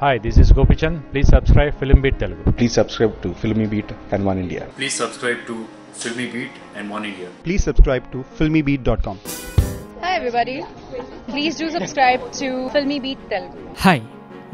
Hi, this is Gopichand. Please subscribe Film Beat Telugu. Please subscribe to Filmy Beat and One India. Please subscribe to Filmy Beat and One India. Please subscribe to filmybeat.com. Hi everybody. Please do subscribe to Filmy Beat Telugu. Hi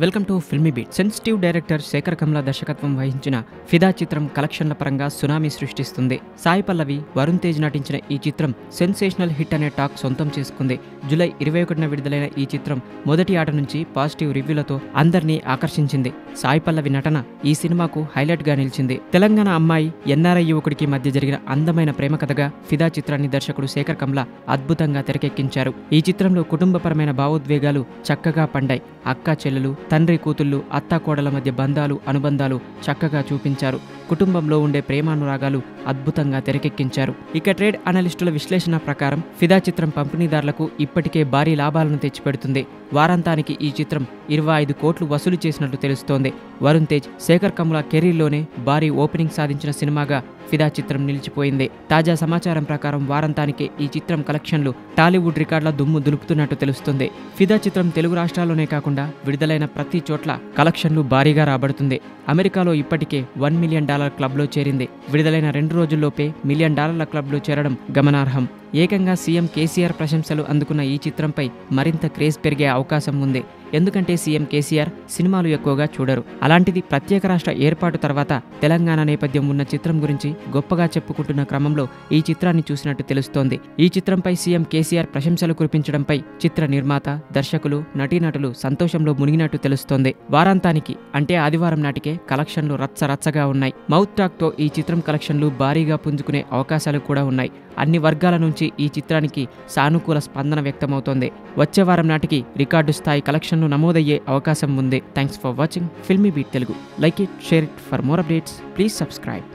welcome to Filmy Beat. Sensitive director Sekhar Kammula దర్శకత్వం వహించిన ఫిదా చిత్రం కలెక్షన్ల పరంగా tsunami సృష్టిస్తుంది. సాయి పల్లవి వరుణ్ తేజ్ నటించిన ఈ చిత్రం సెన్సేషనల్ హిట్ అనే టాక్ సొంతం చేసుకుంది. జూలై ఇరవై ఒకటిన విడుదలైన ఈ చిత్రం మొదటి ఆట నుంచి పాజిటివ్ రివ్యూలతో అందరినీ ఆకర్షించింది. సాయి పల్లవి నటన ఈ సినిమాకు హైలైట్గా నిలిచింది. తెలంగాణ అమ్మాయి ఎన్ఆర్ఐ యువకుడికి మధ్య జరిగిన అందమైన ప్రేమ కథగా ఫిదా చిత్రాన్ని దర్శకుడు శేఖర్ కమల అద్భుతంగా తెరకెక్కించారు. ఈ చిత్రంలో కుటుంబపరమైన భావోద్వేగాలు చక్కగా పండాయి. అక్క చెల్లెలు తండ్రి కూతుళ్ళు అత్తాకోడల మధ్య బంధాలు అనుబంధాలు చక్కగా చూపించారు. కుటుంబంలో ఉండే ప్రేమానురాగాలు అద్భుతంగా తెరకెక్కించారు. ఇక ట్రేడ్ అనలిస్టుల విశ్లేషణ ప్రకారం ఫిదా చిత్రం పంపిణీదారులకు ఇప్పటికే భారీ లాభాలను తెచ్చిపెడుతుంది. వారాంతానికి ఈ చిత్రం ఇరవై ఐదు కోట్లు వసూలు చేసినట్లు తెలుస్తోంది. వరుణ్ తేజ్ శేఖర్ కమల కెరీర్లోనే భారీ ఓపెనింగ్ సాధించిన సినిమాగా ఫిదా చిత్రం నిలిచిపోయింది. తాజా సమాచారం ప్రకారం వారాంతానికి ఈ చిత్రం కలెక్షన్లు టాలీవుడ్ రికార్డుల దుమ్ము దులుపుతున్నట్టు తెలుస్తుంది. ఫిదా చిత్రం తెలుగు రాష్ట్రాల్లోనే కాకుండా విడుదలైన ప్రతి చోట్ల కలెక్షన్లు భారీగా రాబడుతుంది. అమెరికాలో ఇప్పటికే వన్ మిలియన్ డాలర్ క్లబ్లో చేరింది. విడుదలైన రెండు రోజుల్లోపే మిలియన్ డాలర్ల క్లబ్లో చేరడం గమనార్హం. ఏకంగా సీఎం కేసీఆర్ ప్రశంసలు అందుకున్న ఈ చిత్రంపై మరింత క్రేజ్ పెరిగే అవకాశం ఉంది. ఎందుకంటే సీఎం కేసీఆర్ సినిమాలు ఎక్కువగా చూడరు. అలాంటిది ప్రత్యేక రాష్ట్ర ఏర్పాటు తర్వాత తెలంగాణ నేపథ్యం ఉన్న చిత్రం గురించి గొప్పగా చెప్పుకుంటున్న క్రమంలో ఈ చిత్రాన్ని చూసినట్టు తెలుస్తోంది. ఈ చిత్రంపై సీఎం కేసీఆర్ ప్రశంసలు కురిపించడంపై చిత్ర నిర్మాత దర్శకులు నటీనటులు సంతోషంలో మునిగినట్టు తెలుస్తోంది. వారాంతానికి అంటే ఆదివారం నాటికే కలెక్షన్లు రచ్చ రచ్చగా ఉన్నాయి. మౌత్ టాక్తో ఈ చిత్రం కలెక్షన్లు భారీగా పుంజుకునే అవకాశాలు కూడా ఉన్నాయి. అన్ని వర్గాల నుంచి ఈ చిత్రానికి సానుకూల స్పందన వ్యక్తమవుతోంది. వచ్చే వారం నాటికి రికార్డు స్థాయి కలెక్షన్ ఛానల్ను నమోదయ్యే అవకాశం ఉంది thanks for watching Filmy Beat Telugu like it share it for more updates please subscribe